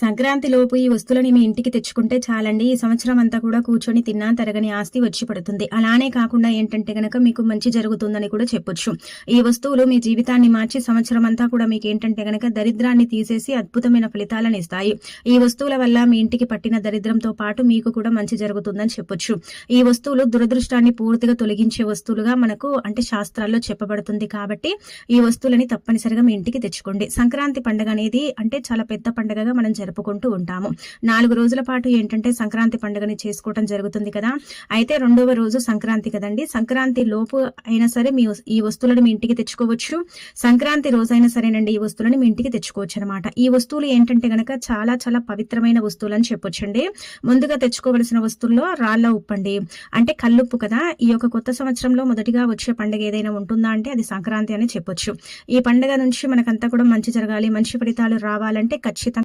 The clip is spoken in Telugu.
సంక్రాంతి లోపు ఈ వస్తువులని మీ ఇంటికి తెచ్చుకుంటే చాలండి. ఈ సంవత్సరం అంతా కూడా కూర్చొని తిన్నా తరగని ఆస్తి వచ్చి పడుతుంది. అలానే కాకుండా ఏంటంటే గనక మీకు మంచి జరుగుతుందని కూడా చెప్పొచ్చు. ఈ వస్తువులు మీ జీవితాన్ని మార్చి సంవత్సరం అంతా కూడా మీకు ఏంటంటే గనక దరిద్రాన్ని తీసేసి అద్భుతమైన ఫలితాలను ఇస్తాయి. ఈ వస్తువుల వల్ల మీ ఇంటికి పట్టిన దరిద్రంతో పాటు మీకు కూడా మంచి జరుగుతుందని చెప్పొచ్చు. ఈ వస్తువులు దురదృష్టాన్ని పూర్తిగా తొలగించే వస్తువులుగా మనకు అంటే శాస్త్రాల్లో చెప్పబడుతుంది కాబట్టి ఈ వస్తువులని తప్పనిసరిగా మీ ఇంటికి తెచ్చుకోండి. సంక్రాంతి పండుగ అనేది అంటే చాలా పెద్ద పండుగగా మనం జరుపుకుంటూ ఉంటాము. నాలుగు రోజుల పాటు ఏంటంటే సంక్రాంతి పండుగని చేసుకోవటం జరుగుతుంది కదా. అయితే రెండవ రోజు సంక్రాంతి కదండి. సంక్రాంతి లోపు అయినా సరే మీ ఈ వస్తువులను మీ ఇంటికి తెచ్చుకోవచ్చు. సంక్రాంతి రోజైనా సరేనండి ఈ వస్తువులను మీ ఇంటికి తెచ్చుకోవచ్చు అనమాట ఈ వస్తువులు ఏంటంటే గనక చాలా చాలా పవిత్రమైన వస్తువులు అని చెప్పొచ్చండి. ముందుగా తెచ్చుకోవలసిన వస్తువుల్లో రాళ్ళ ఉప్పండి. అంటే కల్లుప్పు కదా. ఈ యొక్క కొత్త సంవత్సరంలో మొదటిగా వచ్చే పండుగ ఏదైనా ఉంటుందా అంటే అది సంక్రాంతి అని చెప్పొచ్చు. ఈ పండుగ నుంచి మనకంతా కూడా మంచి జరగాలి మంచి ఫలితాలు రావాలంటే ఖచ్చితంగా